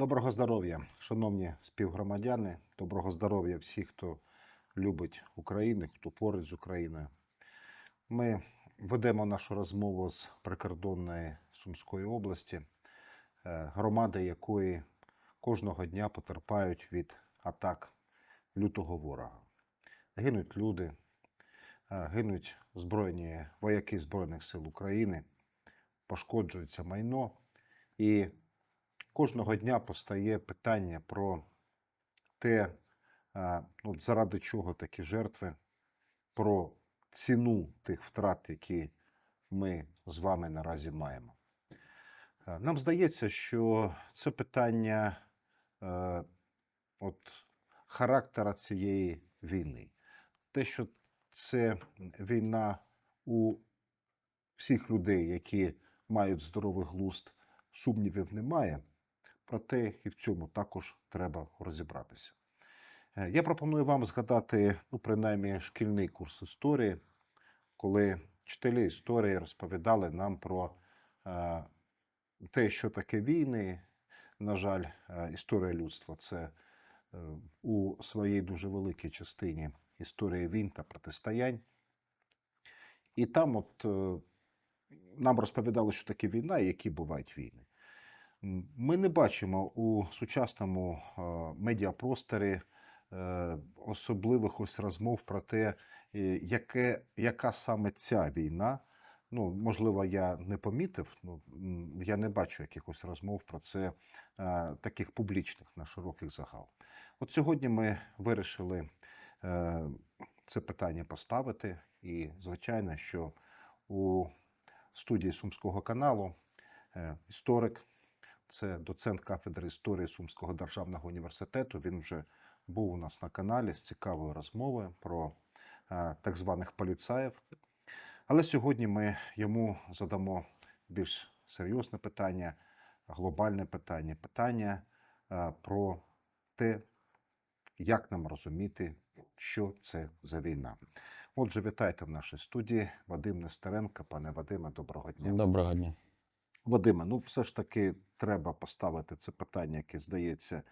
Доброго здоров'я, шановні співгромадяни, доброго здоров'я всіх, хто любить Україну, хто поруч з Україною. Ми ведемо нашу розмову з прикордонної Сумської області, е, громади якої кожного дня потерпають від атак лютого ворога. Гинуть люди, е, гинуть збройні вояки Збройних сил України, пошкоджується майно. І кожного дня постає питання про те, ну, от заради чого такі жертви, про ціну тих втрат, які ми з вами наразі маємо. Е, Нам здається, що це питання е, от, характера цієї війни. Те, що це війна у всіх людей, які мають здоровий глузд, сумнівів немає. Проте і в цьому також треба розібратися. Е, Я пропоную вам згадати, ну, принаймні, шкільний курс історії, коли вчителі історії розповідали нам про е, те, що таке війни. На жаль, е, історія людства це у своїй дуже великій частині історія війн та протистоянь. І там от нам розповідали, що таке війна і які бувають війни. Ми не бачимо у сучасному медіапросторі е, особливих ось розмов про те, е, яке, яка саме ця війна. Ну, можливо, я не помітив, ну, я не бачу якихось розмов про це е, таких публічних на широких загал. От сьогодні ми вирішили це питання поставити, і звичайно, що у студії Сумського каналу історик, це доцент кафедри історії Сумського державного університету. Він вже був у нас на каналі з цікавою розмовою про е, так званих поліцаїв. Але сьогодні ми йому задамо більш серйозне питання, глобальне питання, питання е, про те, як нам розуміти, що це за війна. Отже, вітайте в нашій студії Вадим Нестеренко. Пане Вадиме, доброго дня. Доброго дня. Вадиме, ну все ж таки треба поставити це питання, яке здається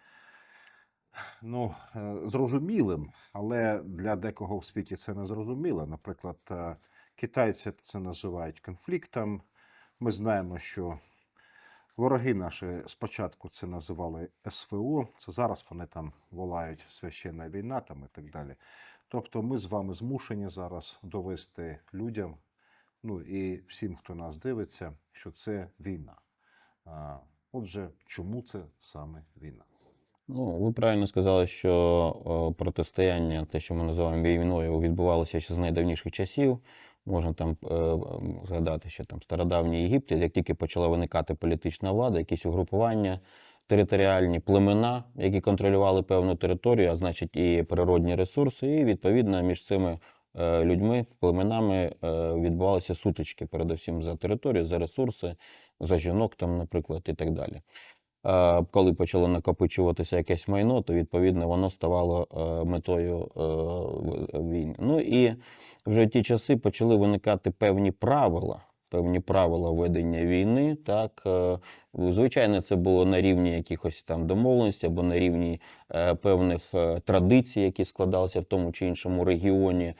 ну, е, зрозумілим, але для декого в світі це не зрозуміло. Наприклад, е, китайці це називають конфліктом. Ми знаємо, що вороги наші спочатку це називали СВО, це зараз вони там волають священна війна там і так далі. Тобто ми з вами змушені зараз довести людям, ну і всім, хто нас дивиться, що це війна. Отже, чому це саме війна? Ну, ви правильно сказали, що о, протистояння, те, що ми називаємо війною, відбувалося ще з найдавніших часів. Можна там е, згадати, що там стародавній Єгипет, як тільки почала виникати політична влада, якісь угрупування, територіальні племена, які контролювали певну територію, а значить і природні ресурси, і відповідно між цими е, людьми, племенами е, відбувалися сутички, передусім за територію, за ресурси, за жінок, там, наприклад, і так далі. Е, Коли почало накопичуватися якесь майно, то відповідно воно ставало е, метою е, війни. Ну і вже ті часи почали виникати певні правила, певні правила ведення війни. Так, е, звичайно, це було на рівні якихось там домовленостей або на рівні е, певних е, традицій, які складалися в тому чи іншому регіоні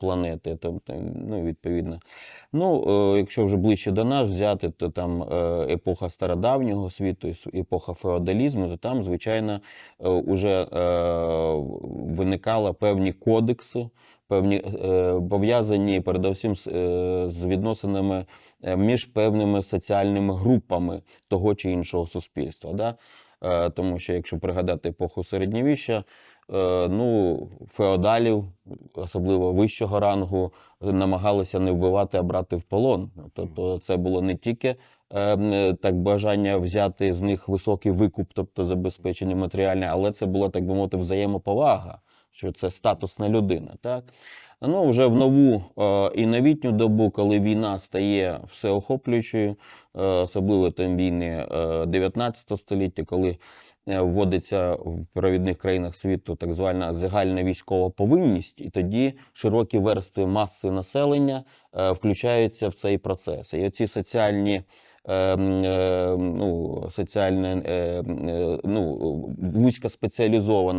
планети. Тобто, ну, відповідно. Ну, якщо вже ближче до нас взяти, то там епоха стародавнього світу, епоха феодалізму, то там, звичайно, вже виникали певні кодекси, певні е, пов'язані передусім з, е, з відносинами е, між певними соціальними групами того чи іншого суспільства. Да? Тому що, якщо пригадати епоху середньовіччя, е, ну, феодалів, особливо вищого рангу, намагалися не вбивати, а брати в полон. Тобто це було не тільки так бажання взяти з них високий викуп, тобто забезпечення матеріальне, але це була, так би мовити, взаємоповага, що це статусна людина. Так? Ну, вже в нову е, і новітню добу, коли війна стає всеохоплюючою, е, особливо там війни е, 19 століття, коли е, вводиться в провідних країнах світу так звана загальна військова повинність, і тоді широкі верстви маси населення е, включаються в цей процес. І оці соціальні м, е, ну, соціальна, е, е, ну,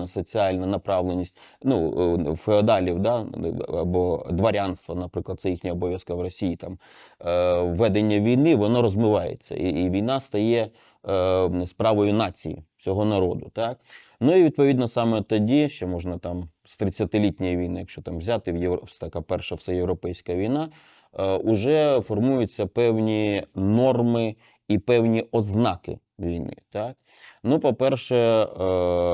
соціальна направленість ну, е, феодалів, да, або дворянства, наприклад, це їхня обов'язка в Росії, там, е, ведення війни, воно розмивається. І, і війна стає е, справою нації, всього народу. Так? Ну і відповідно саме тоді, ще можна там з 30-літньої війни, якщо там взяти в Євро... така перша всеєвропейська війна, е, уже формуються певні норми і певні ознаки війни. Так? Ну, по-перше, е,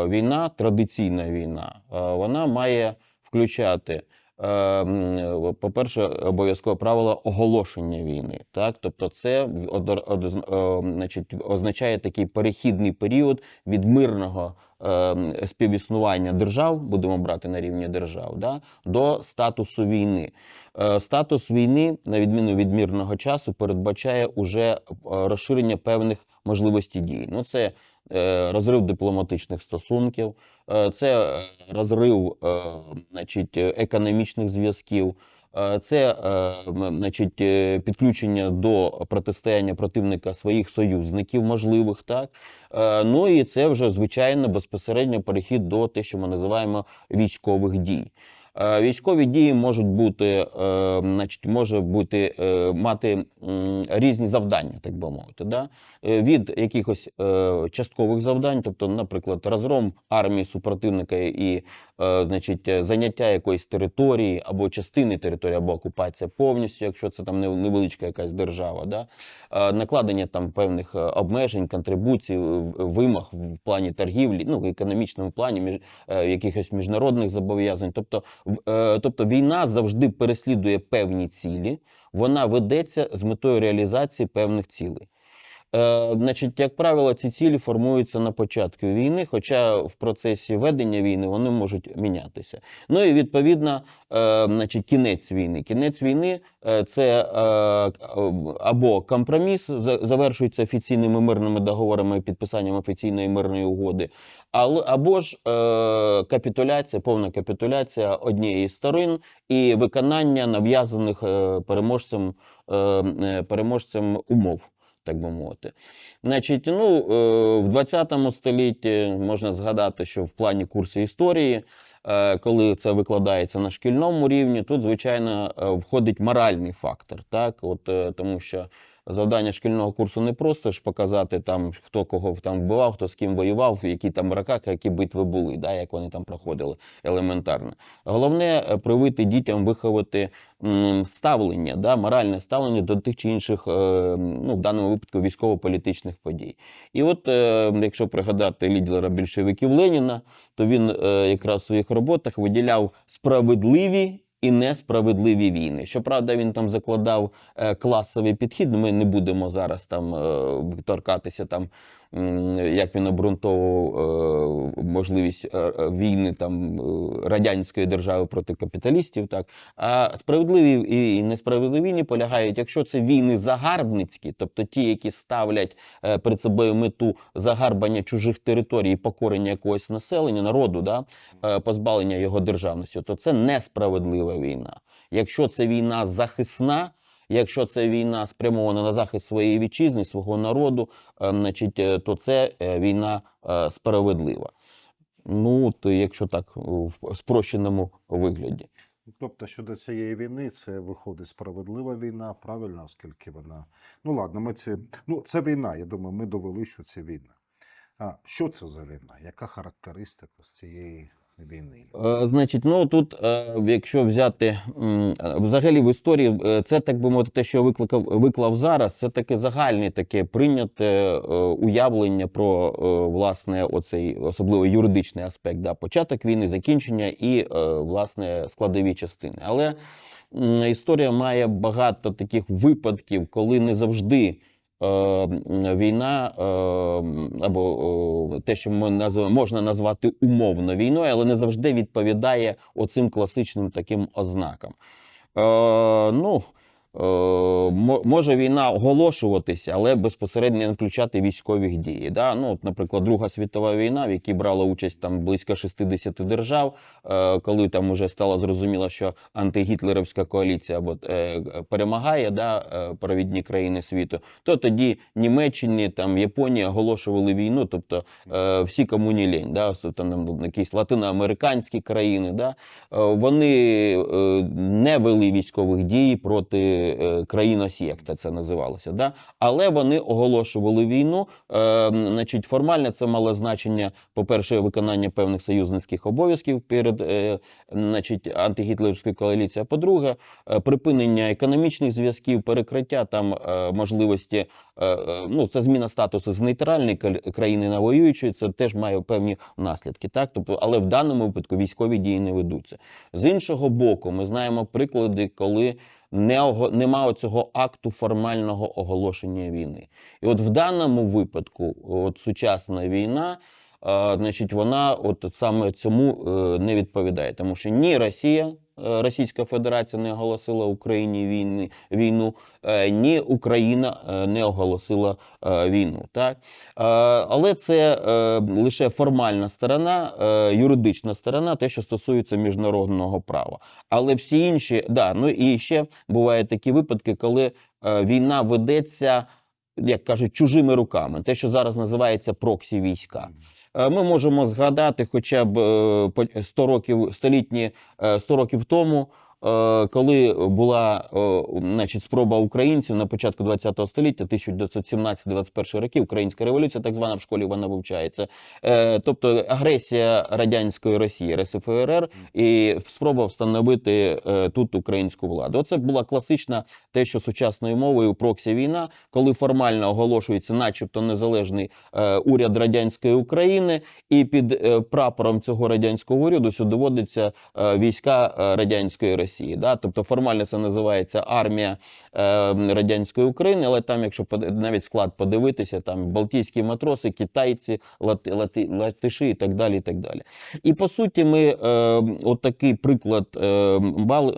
війна, традиційна війна, е, вона має включати. Е, м, По-перше, обов'язкове правило оголошення війни. Так? Тобто, це е, означає такий перехідний період від мирного е, співіснування держав, будемо брати на рівні держав, да, до статусу війни. Е, Статус війни, на відміну від мирного часу, передбачає уже е, розширення певних можливостей дій. Ну, це е, розрив дипломатичних стосунків, е, це е, розрив е, значить, е, економічних зв'язків. е, Це е, значить, е, підключення до протистояння противника своїх союзників, можливих, так Е, ну і це вже звичайно безпосередньо перехід до те, що ми називаємо військових дій. Е, Військові дії можуть бути, е, значить, може бути е, мати різні завдання, так би мовити, да? Від якихось часткових завдань, тобто, наприклад, розгром армії супротивника і значить, заняття якоїсь території або частини території, або окупація повністю, якщо це там невеличка якась держава, да? накладення там певних обмежень, контрибуцій, вимог в плані торгівлі, ну в економічному плані, між якихось міжнародних зобов'язань. Тобто, тобто війна завжди переслідує певні цілі, вона ведеться з метою реалізації певних цілей. Е, значить, як правило, ці цілі формуються на початку війни, хоча в процесі ведення війни вони можуть мінятися. Ну і відповідно, е, значить, кінець війни. Кінець війни е, це або компроміс, за- завершується офіційними мирними договорами і підписанням офіційної мирної угоди, або ж капітуляція, повна капітуляція однієї з сторон і виконання нав'язаних переможцем, переможцем умов. Так би мовити, значить, ну е, в 20 столітті можна згадати, що в плані курсу історії, е, коли це викладається на шкільному рівні, тут звичайно е, входить моральний фактор, так, от тому що завдання шкільного курсу не просто ж показати там, хто кого там вбивав, хто з ким воював, які там ракаки, які битви були, да, як вони там проходили елементарно. Головне е, привити дітям виховати ставлення, да, моральне ставлення до тих чи інших, е, ну, в даному випадку, військово-політичних подій. І от, е, якщо пригадати лідера більшовиків Леніна, то він якраз в своїх роботах виділяв справедливі. І несправедливі війни. Щоправда, він там закладав е, класовий підхід. Ми не будемо зараз там е, торкатися там, як він обґрунтовував е, можливість е, е, війни там радянської держави проти капіталістів. Так а справедливі і несправедливі полягають, якщо це війни загарбницькі, тобто ті, які ставлять перед собою мету загарбання чужих територій, і покорення якогось населення, народу, да, позбавлення його державності, то це несправедлива війна. Якщо це війна захисна, якщо це війна спрямована на захист своєї вітчизни, свого народу, е, значить, е, то це е, війна справедлива. Ну, то якщо так в спрощеному вигляді. Тобто щодо цієї війни, це виходить справедлива війна, правильно, оскільки вона. Ну ладно, ми це. Ну, це війна. Я думаю, ми довели, що це війна. А що це за війна? Яка характеристика з цієї Е, Значить, ну тут, е, якщо взяти е, взагалі в історії, це так би мовити, те, що я викликав, виклав зараз, це таке загальне, таке прийняте уявлення про власне оцей особливо юридичний аспект, да, початок війни, закінчення і власне складові частини. Але історія має багато таких випадків, коли не завжди. Е, Війна е, або е, те, що ми можна назвати умовно війною, але не завжди відповідає оцим класичним таким ознакам. Ну, може війна оголошуватися, але безпосередньо не включати військових дій. Да? Ну, от, наприклад, Друга світова війна, в якій брала участь там близько 60 держав, е, коли там уже стало зрозуміло, що антигітлерівська коаліція або, е, перемагає да, е, провідні країни світу, то тоді Німеччині, там, Японія оголошували війну, тобто е, всі кому не лінь, да, тобто, там, якісь латиноамериканські країни, да, е, вони е, не вели військових дій проти е, країн осєкта, це називалося. Да? Але вони оголошували війну. Е, значить, формально це мало значення, по-перше, виконання певних союзницьких обов'язків перед е, значить, антигітлерівською коаліцією. А по-друге, е, припинення економічних зв'язків, перекриття там е, можливості, е, е, ну це зміна статусу з нейтральної країни на воюючої, це теж має певні наслідки. Так, тобто, але в даному випадку військові дії не ведуться. З іншого боку, ми знаємо приклади, коли нема цього акту формального оголошення війни. І от в даному випадку, от сучасна війна. Значить, вона от саме цьому е, не відповідає, тому що ні Росія, е, Російська Федерація не оголосила Україні війни, війну, е, ні Україна не оголосила війну. Так? Але це лише формальна сторона, юридична сторона, те, що стосується міжнародного права. Але всі інші, да, ну і ще бувають такі випадки, коли війна ведеться, як кажуть, чужими руками, те, що зараз називається проксі війська. Е, Ми можемо згадати хоча б е, по- 100 років столітні е, 100 років тому, е, коли була е, значить, спроба українців на початку ХХ століття, 1917-21 роки, українська революція, так звана в школі вона вивчається. Е, Тобто агресія радянської Росії, РСФРР, і спроба встановити е, тут українську владу. Оце була класична те, що сучасною мовою проксі війна, коли формально оголошується, начебто, незалежний е, уряд радянської України, і під е, прапором цього радянського уряду сюди доводиться е, війська е, радянської Росії. Да? Тобто формально це називається армія е, радянської України, але там, якщо навіть склад подивитися, там балтійські матроси, китайці, лати, лати, латиші і так далі. І так далі. І по суті, ми е, от такий приклад е,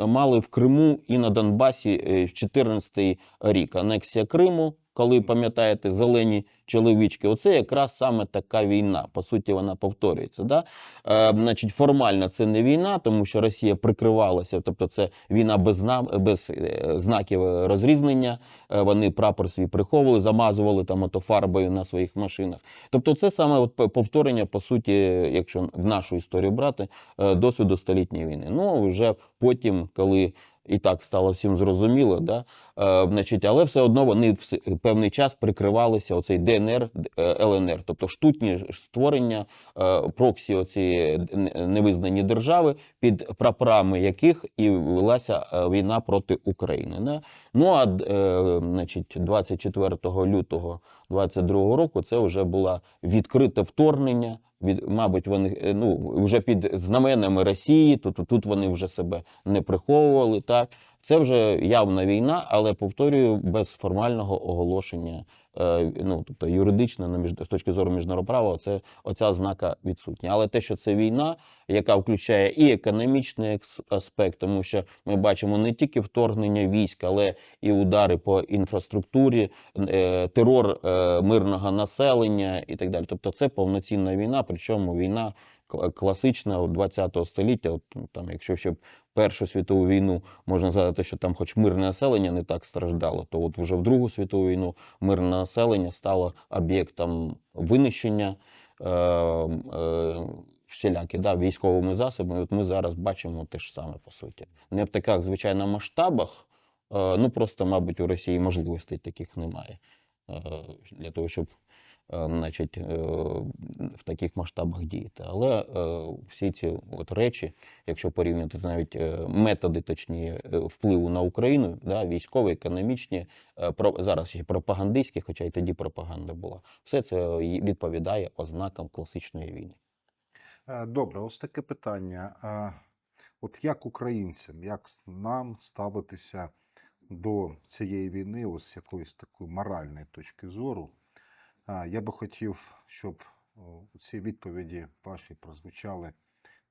мали, в Криму і на Донбасі е, в 14 рік. Анексія Криму, коли пам'ятаєте, зелені чоловічки, оце якраз саме така війна. По суті, вона повторюється. Да? Е, значить, формально це не війна, тому що Росія прикривалася, тобто це війна без, без е, знаків розрізнення. Е, вони прапор свій приховували, замазували там ото фарбою на своїх машинах. Тобто, це саме от повторення, по суті, якщо в нашу історію брати, е, досвіду столітньої війни. Ну вже потім, коли і так стало всім зрозуміло, да, значить, але все одно вони вс- певний час прикривалися оцей ДНР, е, ЛНР, тобто штутні створення е, проксі оці невизнані держави, під прапорами яких і велася е, війна проти України. Ну а е, значить, 24 лютого 22 року це вже було відкрите вторгнення. Від, мабуть, вони е, ну, вже під знаменами Росії, тут, тут вони вже себе не приховували. Так? Це вже явна війна, але повторюю, без формального оголошення, е, ну, тобто юридично, на з точки зору міжнародного права, це, оця ознака відсутня. Але те, що це війна, яка включає і економічний аспект, тому що ми бачимо не тільки вторгнення військ, але і удари по інфраструктурі, е, терор е, мирного населення і так далі. Тобто це повноцінна війна, причому війна класична от 20 століття. От, там, якщо ще Першу світову війну можна згадати, що там, хоч мирне населення не так страждало, то от вже в Другу світову війну мирне населення стало об'єктом винищення. Е, е, всілякі да, військовими засобами. От ми зараз бачимо те ж саме по суті. Не в таких, звичайно, масштабах. е, Ну просто, мабуть, у Росії можливостей таких немає е, для того, щоб значить, е, в таких масштабах діяти. Але е, всі ці от речі, якщо порівняти навіть е, методи, точні е, впливу на Україну, да, військові, економічні, е, зараз ще пропагандистські, хоча й тоді пропаганда була, все це відповідає ознакам класичної війни. Добре, ось таке питання. От як українцям, як нам ставитися до цієї війни, ось з якоїсь такої моральної точки зору? Я би хотів, щоб у цій відповіді ваші прозвучали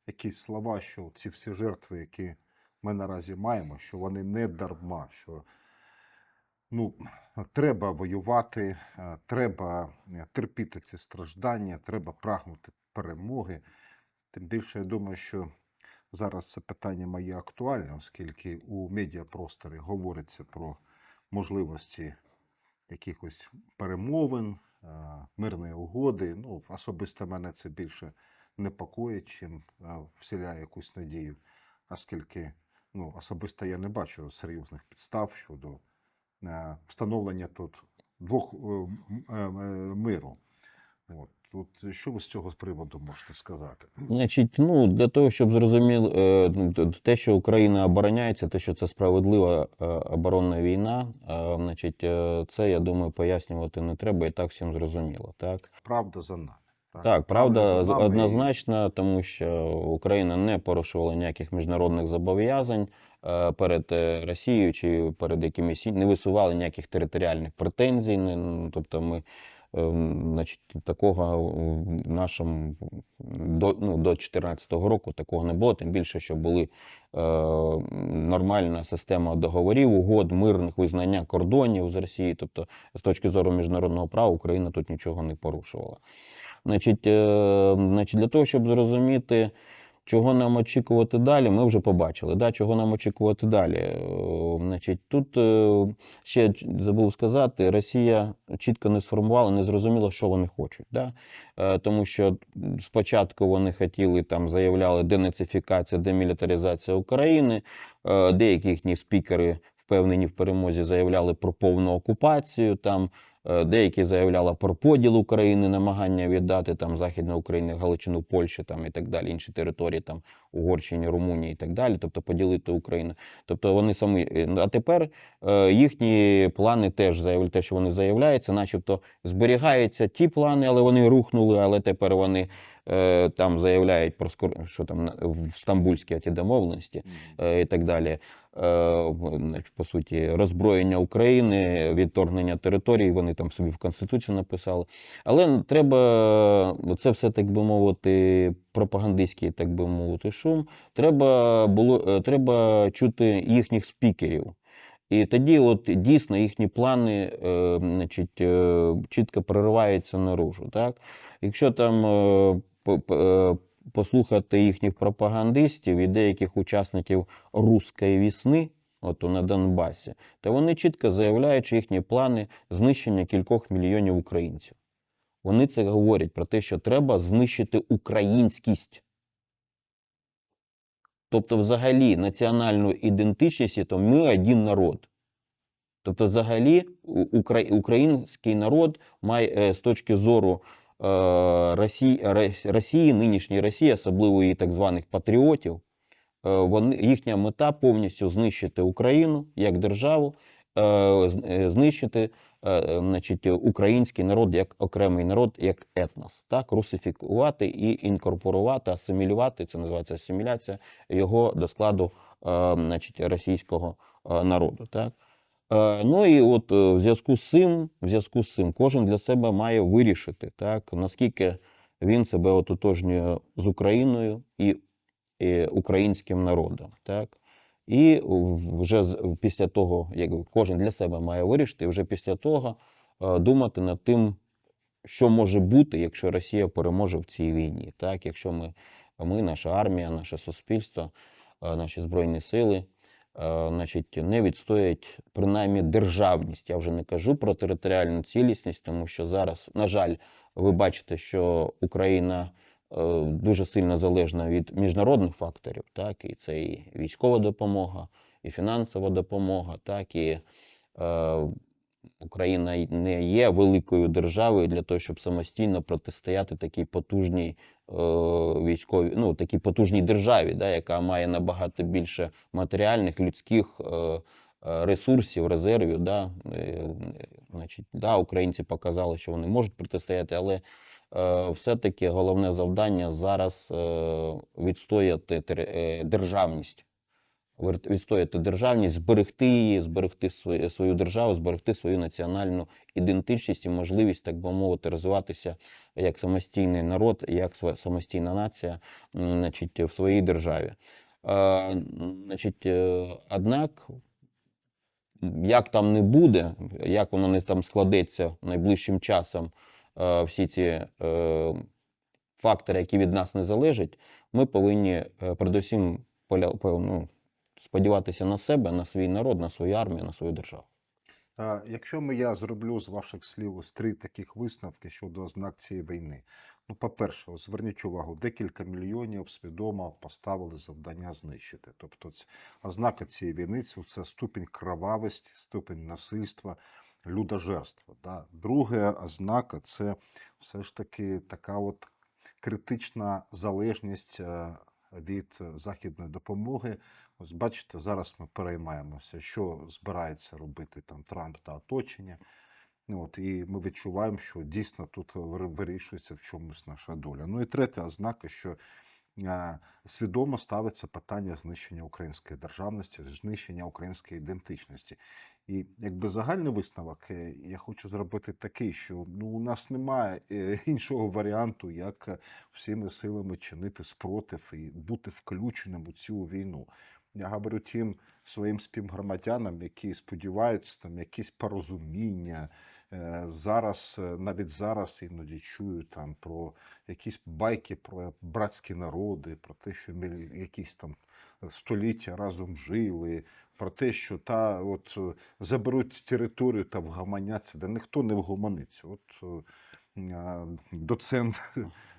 якісь слова, що ці всі жертви, які ми наразі маємо, що вони не дарма, що ну, треба воювати, е, треба е, терпіти ці страждання, треба прагнути перемоги. Тим більше я думаю, що зараз це питання моє актуальне, оскільки у медіапросторі говориться про можливості якихось перемовин, мирної угоди. Ну, особисто мене це більше непокоїть, чим е, вселяє якусь надію, оскільки ну, особисто я не бачу серйозних підстав щодо е, встановлення тут двох е, е, е, миру. От. Тут що ви з цього приводу можете сказати? Значить, ну для того, щоб зрозуміли е, ну, те, що Україна обороняється, те, що це справедлива е, оборонна війна, е, значить, е, це я думаю, пояснювати не треба, і так всім зрозуміло. Так, Правда за нами. так, правда, з- за нами однозначно, тому що Україна не порушувала ніяких міжнародних зобов'язань е, перед е, Росією чи перед якимись не висували ніяких територіальних претензій. не- ну, Тобто ми е, значить, такого в нашому до, ну, до 2014 року такого не було, тим більше, що були е, нормальна система договорів, угод, мирних визнання кордонів з Росією. Тобто, з точки зору міжнародного права, Україна тут нічого не порушувала. Значить, е, значить, для того, щоб зрозуміти, чого нам очікувати далі, ми вже побачили. Да? Чого нам очікувати далі? Е, Значить, тут е, ще забув сказати, Росія чітко не сформувала, не зрозуміла, що вони хочуть. Да? Е, Тому що спочатку вони хотіли там заявляли денацифікація, демілітаризація України. Деякі їхні спікери впевнені в перемозі заявляли про повну окупацію. Там Деякі заявляли про поділ України, намагання віддати там Західну Україну, Галичину, Польщу там і так далі, інші території, там Угорщині, Румунії і так далі, тобто поділити Україну. Тобто вони самі. е, ну, А тепер е, їхні плани теж заявляють, те, що вони заявляють, це начебто зберігаються ті плани, але вони рухнули, але тепер вони е, там заявляють про скор- що там в Стамбульській ті домовленості і так далі. По суті, роззброєння України, відторгнення територій, вони там собі в Конституцію написали. Але треба, це все, так би мовити, пропагандистський, так би мовити, шум. Треба було е, треба чути їхніх спікерів. І тоді, от дійсно, їхні плани е, значить, е, чітко прориваються наружу. Так? Якщо там е, е, послухати їхніх пропагандистів і деяких учасників руської вісни, от на Донбасі, то вони чітко заявляють, що їхні плани знищення кількох мільйонів українців. Вони це говорять про те, що треба знищити українськість. Тобто, взагалі, національну ідентичність, то ми один народ. Тобто, взагалі, український народ має е, з точки зору е, Росії, Росії, нинішньої Росії, особливо її так званих патріотів, е, вони, їхня мета повністю знищити Україну як державу, знищити значить, український народ як окремий народ, як етнос, так, русифікувати і інкорпорувати, асимілювати, це називається асиміляція, його до складу е, значить, російського е, народу. Так. Е, Ну і от е, в зв'язку з цим, в зв'язку з цим, кожен для себе має вирішити, так, наскільки він себе ототожнює з Україною і, і українським народом. Так. І вже після того, як кожен для себе має вирішити, вже після того е, думати над тим, що може бути, якщо Росія переможе в цій війні. Так, якщо ми, ми, наша армія, наше суспільство, е, наші збройні сили, е, значить, не відстоять принаймні державність. Я вже не кажу про територіальну цілісність, тому що зараз, на жаль, ви бачите, що Україна дуже сильно залежна від міжнародних факторів, так, і це і військова допомога, і фінансова допомога, так, і е, Україна не є великою державою для того, щоб самостійно протистояти такій потужній е, ну такій потужній державі, да, яка має набагато більше матеріальних людських е, е, ресурсів, резервів. Да, е, значить, да, українці показали, що вони можуть протистояти, але е, все-таки головне завдання зараз е, відстояти е, державність. Відстояти державність, зберегти її, зберегти свою, державу, зберегти свою національну ідентичність і можливість, так би мовити, розвиватися як самостійний народ, як самостійна нація значить, в своїй державі. Е, значить, е, однак як там не буде, як воно не там складеться найближчим часом, е, всі ці е, фактори, які від нас не залежать, ми повинні е, передусім ну, сподіватися на себе, на свій народ, на свою армію, на свою державу. Якщо ми я зроблю з ваших слів ось три таких висновки щодо ознак цієї війни. Ну, по-перше, зверніть увагу, декілька мільйонів свідомо поставили завдання знищити. Тобто, ознака цієї війни це ступінь кровавості, ступінь насильства, людожерства. Да? Друга ознака це все ж таки така от критична залежність е, від західної допомоги. Ось бачите, зараз ми переймаємося, що збирається робити там Трамп та оточення. Ну, От, і ми відчуваємо, що дійсно тут вирішується в чомусь наша доля. Ну і третя ознака, що е, свідомо ставиться питання знищення української державності, знищення української ідентичності. І якби загальний висновок, е, я хочу зробити такий, що ну, у нас немає е, іншого варіанту, як е, всіми силами чинити спротив і бути включеним у цю війну. Я говорю тим своїм співгромадянам, які сподіваються там якісь порозуміння. Зараз, навіть зараз іноді чую там про якісь байки про братські народи, про те, що ми якісь там століття разом жили, про те, що та от е, заберуть територію та вгаманяться, де ніхто не вгомониться. От е, е, доцент,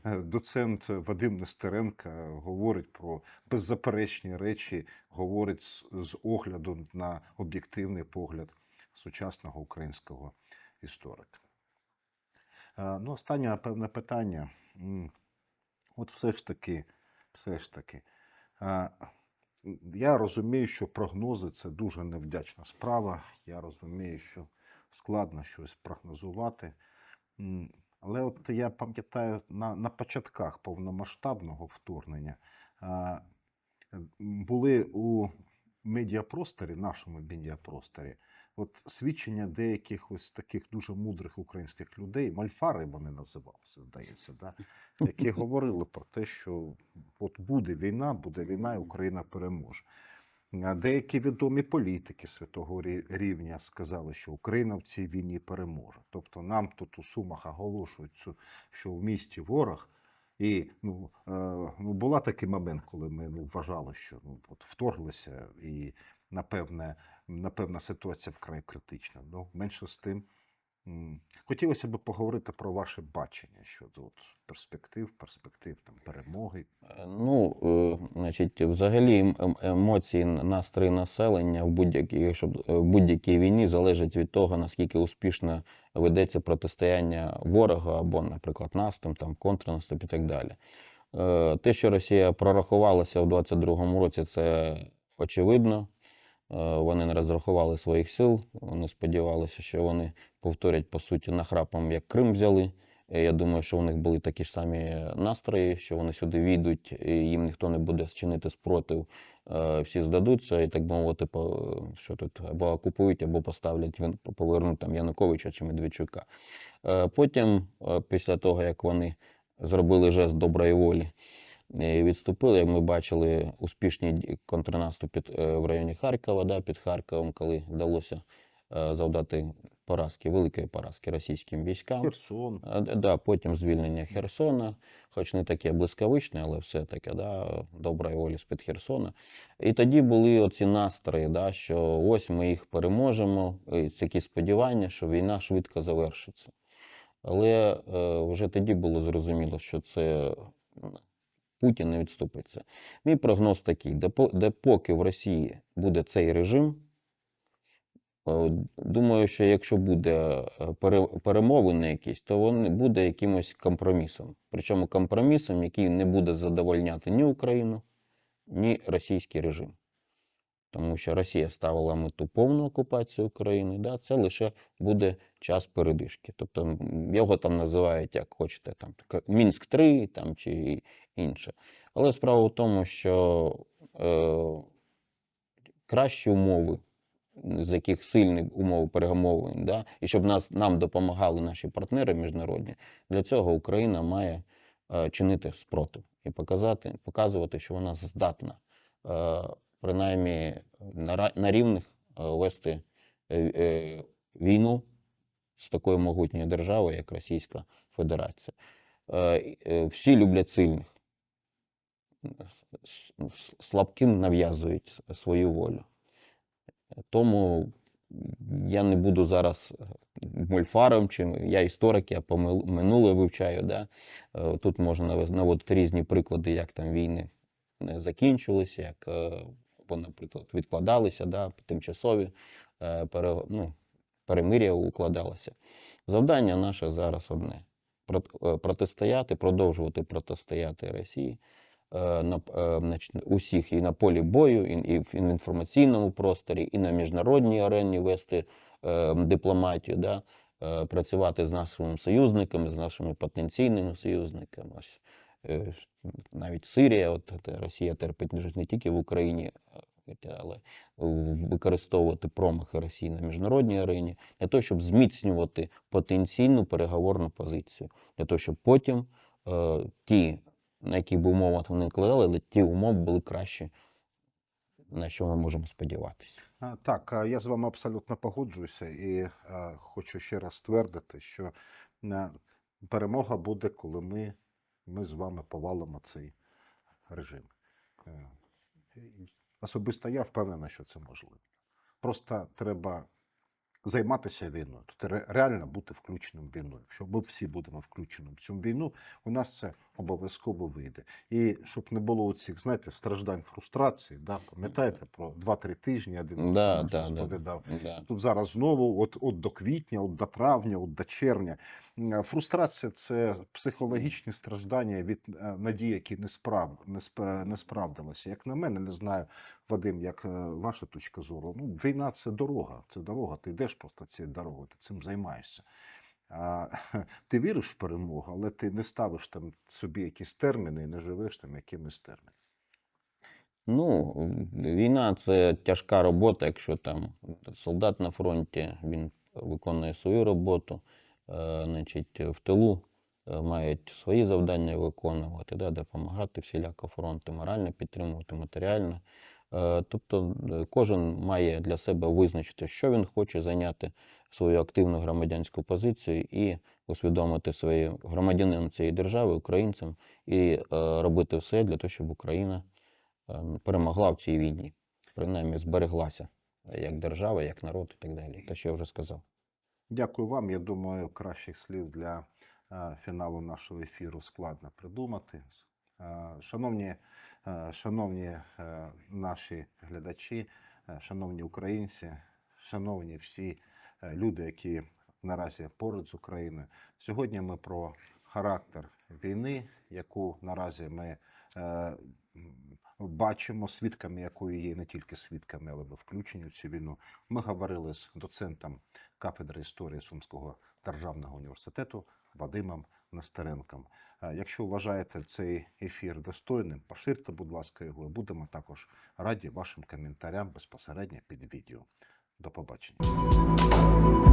доцент Вадим Нестеренко говорить про беззаперечні речі, говорить з, огляду на об'єктивний погляд сучасного українського історика. Ну, останнє, напевне, питання. От все ж таки, все ж таки. Я розумію, що прогнози це дуже невдячна справа. Я розумію, що складно щось прогнозувати. Але от я пам'ятаю на, на початках повномасштабного вторгнення були у медіапросторі, нашому медіапросторі, от свідчення деяких ось таких дуже мудрих українських людей, мальфари вони називалися, здається, да? які говорили про те, що от буде війна, буде війна, і Україна переможе. Деякі відомі політики святого рівня сказали, що Україна в цій війні переможе. Тобто нам тут у Сумах оголошують, що в місті ворог. І ну, е, ну, була такий момент, коли ми ну, вважали, що ну, от вторглися, і напевне, напевна ситуація вкрай критична. Ну, менше з тим. Хотілося б поговорити про ваше бачення щодо от, перспектив, перспектив там, перемоги. Е, Ну, е, значить, взагалі ем- ем- емоції, настрої населення в будь-якій, е, в будь-якій війні залежать від того, наскільки успішно ведеться протистояння ворога або, наприклад, наступ, там, контрнаступ і так далі. Те, що Росія прорахувалася у 22-му році, це очевидно. Е, Вони не розрахували своїх сил. Вони сподівалися, що вони повторять по суті нахрапом, як Крим взяли. Е, Я думаю, що у них були такі ж самі настрої, що вони сюди війдуть, і їм ніхто не буде чинити спротив, е, всі здадуться, і так мовити, що тут або окупують, або поставлять повернуть там Януковича чи Медведчука. Потім, після того, як вони зробили жест доброї волі відступили, як ми бачили, успішні ді- контрнаступ е, в районі Харкова, да, під Харковом, коли вдалося е, завдати поразки, великої поразки російським військам. Херсон. Да, потім звільнення Херсона, хоч не таке блискавичне, але все-таки да, доброї волі з-під Херсона. І тоді були оці настрої, да, що ось ми їх переможемо, і такі сподівання, що війна швидко завершиться. Але е, вже тоді було зрозуміло, що це Путін не відступиться. Мій прогноз такий: де, поки в Росії буде цей режим, Е, Думаю, що якщо буде е, пере- перемовини якісь, то він буде якимось компромісом. Причому компромісом, який не буде задовольняти ні Україну, ні російський режим. Тому що Росія ставила мету повну окупацію України, да, це лише буде час передишки. Тобто його там називають, як хочете, там, Мінськ 3 там, чи інше. Але справа в тому, що е, кращі умови з яких сильні умови перемовин, да? і щоб нас, нам допомагали наші партнери міжнародні, для цього Україна має е, чинити спротив і показати, показувати, що вона здатна, е, принаймні на, на рівних е, вести е, е, війну з такою могутньою державою, як Російська Федерація. Е, е, Всі люблять сильних. Слабким нав'язують свою волю. Тому я не буду зараз е, мольфаром, чи я історик, я помил- минуле вивчаю. Да? Е, Тут можна наводити різні приклади, як там війни не закінчилися, як е, або, наприклад, відкладалися, да, тимчасові е, пере, ну, перемир'я укладалося. Завдання наше зараз одне: е, протистояти, продовжувати протистояти Росії е, на е, значить, усіх і на полі бою, і, і в інформаційному просторі, і на міжнародній арені вести е, дипломатію, да, е, працювати з нашими союзниками, з нашими потенційними союзниками. Ось, е, навіть Сирія, от Росія терпить не- тільки в Україні, але використовувати промахи Росії на міжнародній арені для того, щоб зміцнювати потенційну переговорну позицію, для того, щоб потім е, ті, на яких би умовах вони накладали, але ті умови були кращі, на що ми можемо сподіватися. Так, я з вами абсолютно погоджуюся і хочу ще раз ствердити, що перемога буде, коли ми, ми з вами повалимо цей режим. Е, Особисто я впевнений, що це можливо. Просто треба займатися війною, ре- реально бути включеним в війну. Якщо ми всі будемо включені в цю війну, у нас це обов'язково вийде. І щоб не було цих, знаєте, страждань, фрустрацій, да, пам'ятаєте, про 2-3 тижні один да, да, розповідав. да. Тут зараз знову, от, от до квітня, от до травня, от до червня. Фрустрація це психологічні страждання від е, надії, які не справ не, сп- не справдилися. Як на мене, не знаю, Вадим, як е, ваша точка зору. Ну, війна це дорога. Це дорога. Ти йдеш просто цією дорогою, ти цим займаєшся. Ти віриш в перемогу, але ти не ставиш там собі якісь терміни і не живеш там якимись термінами. Ну, війна це тяжка робота, якщо там солдат на фронті він виконує свою роботу, е, значить, в тилу е, мають свої завдання виконувати, да, допомагати всіляко фронту, морально підтримувати, матеріально. Е, Тобто кожен має для себе визначити, що він хоче зайняти свою активну громадянську позицію і усвідомити своє громадянин цієї держави, українцем, і е, робити все для того, щоб Україна е, перемогла в цій війні, принаймні збереглася як держава, як народ і так далі. Те, що я вже сказав. Дякую вам. Я думаю, кращих слів для е, фіналу нашого ефіру складно придумати. Шановні, шановні наші глядачі, шановні українці, шановні всі люди, які наразі поруч з Україною. Сьогодні ми про характер війни, яку наразі ми е, бачимо, свідками якої є не тільки свідками, але ми включені в цю війну. Ми говорили з доцентом кафедри історії Сумського державного університету Вадимом Нестеренком. Е, Якщо вважаєте цей ефір достойним, поширте, будь ласка, його. Будемо також раді вашим коментарям безпосередньо під відео. До побачення.